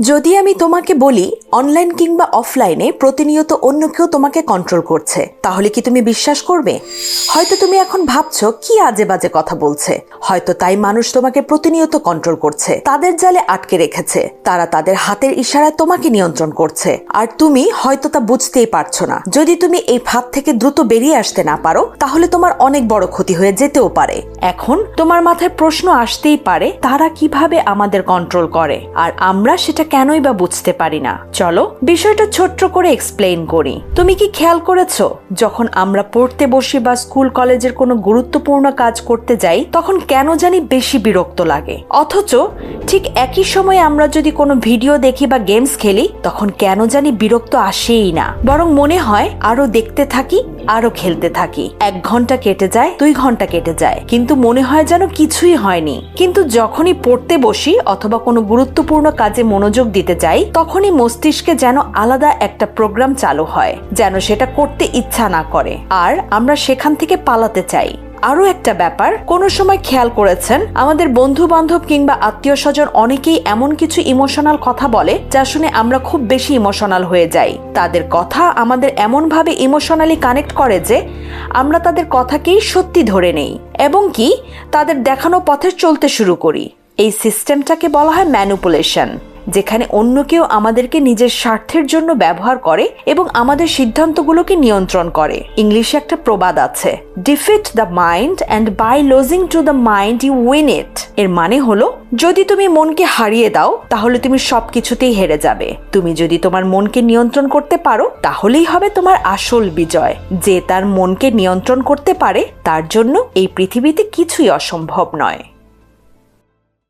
যদি আমি তোমাকে বলি অনলাইন কিংবা অফলাইনে প্রতিনিয়ত অন্য কেউ তোমাকে কন্ট্রোল করছে। তাহলে কি তুমি বিশ্বাস করবে? হয়তো তুমি এখন ভাবছ, কি আজে বাজে কথা বলছে? হয়তো তাই মানুষ তোমাকে প্রতিনিয়ত কন্ট্রোল করছে, তাদের জালে আটকে রেখেছে, তারা তাদের হাতের ইশারায় তোমাকে নিয়ন্ত্রণ করছে। আর তুমি হয়তো তা বুঝতেই পারছ না। যদি তুমি এই ফাঁদ থেকে দ্রুত বেরিয়ে আসতে না পারো, তাহলে তোমার অনেক বড় ক্ষতি হয়ে যেতেও পারে। এখন তোমার মাথায় প্রশ্ন আসতেই পারে, তারা কীভাবে আমাদের কন্ট্রোল করে? আর আমরা সেটা কেনই বা বুঝতে পারি না? চলো, বিষয়টা ছোট্ট করে এক্সপ্লেইন করি। তুমি কি খেয়াল করেছ, যখন আমরা পড়তে বসি বা স্কুল কলেজের কোনো গুরুত্বপূর্ণ কাজ করতে যাই, তখন কেন জানি বেশি বিরক্ত লাগে? অথচ ঠিক একই সময়ে আমরা যদি কোনো ভিডিও দেখি বা গেমস খেলি, তখন কেন জানি বিরক্ত আসেই না। বরং মনে হয় আরও দেখতে থাকি আরও খেলতে থাকি। এক ঘণ্টা কেটে যায়, দুই ঘণ্টা কেটে যায়। কিন্তু মনে হয় যেন কিছুই হয়নি। কিন্তু যখনই পড়তে বসি অথবা কোনো গুরুত্বপূর্ণ কাজে মনোযোগ দিতে যাই, তখনই মস্তিষ্কে যেন আলাদা একটা প্রোগ্রাম চালু হয়, যেন সেটা করতে ইচ্ছা না করে। আর আমরা সেখান থেকে পালাতে চাই। আরও একটা ব্যাপার, কোনো সময় খেয়াল করেছেন? আমাদের বন্ধু বান্ধব কিংবা আত্মীয় স্বজন অনেকেই এমন কিছু ইমোশনাল কথা বলে, যা শুনে আমরা খুব বেশি ইমোশনাল হয়ে যাই। তাদের কথা আমাদের এমনভাবে ইমোশনালি কানেক্ট করে যে, আমরা তাদের কথাকেই সত্যি ধরে নেই। এবং কি, তাদের দেখানো পথে চলতে শুরু করি। এই সিস্টেমটাকে বলা হয় ম্যানুপুলেশন। যেখানে অন্য কেউ আমাদেরকে নিজের স্বার্থের জন্য ব্যবহার করে এবং আমাদের সিদ্ধান্তগুলোকে নিয়ন্ত্রণ করে। ইংলিশে একটা প্রবাদ আছে defeat the mind and by losing to the mind you win it এর মানে হলো, যদি তুমি মনকে হারিয়ে দাও, তাহলে তুমি সব কিছুতেই হেরে যাবে। তুমি যদি তোমার মনকে নিয়ন্ত্রণ করতে পারো, তাহলেই হবে তোমার আসল বিজয়। যে তার মনকে নিয়ন্ত্রণ করতে পারে, তার জন্য এই পৃথিবীতে কিছুই অসম্ভব নয়।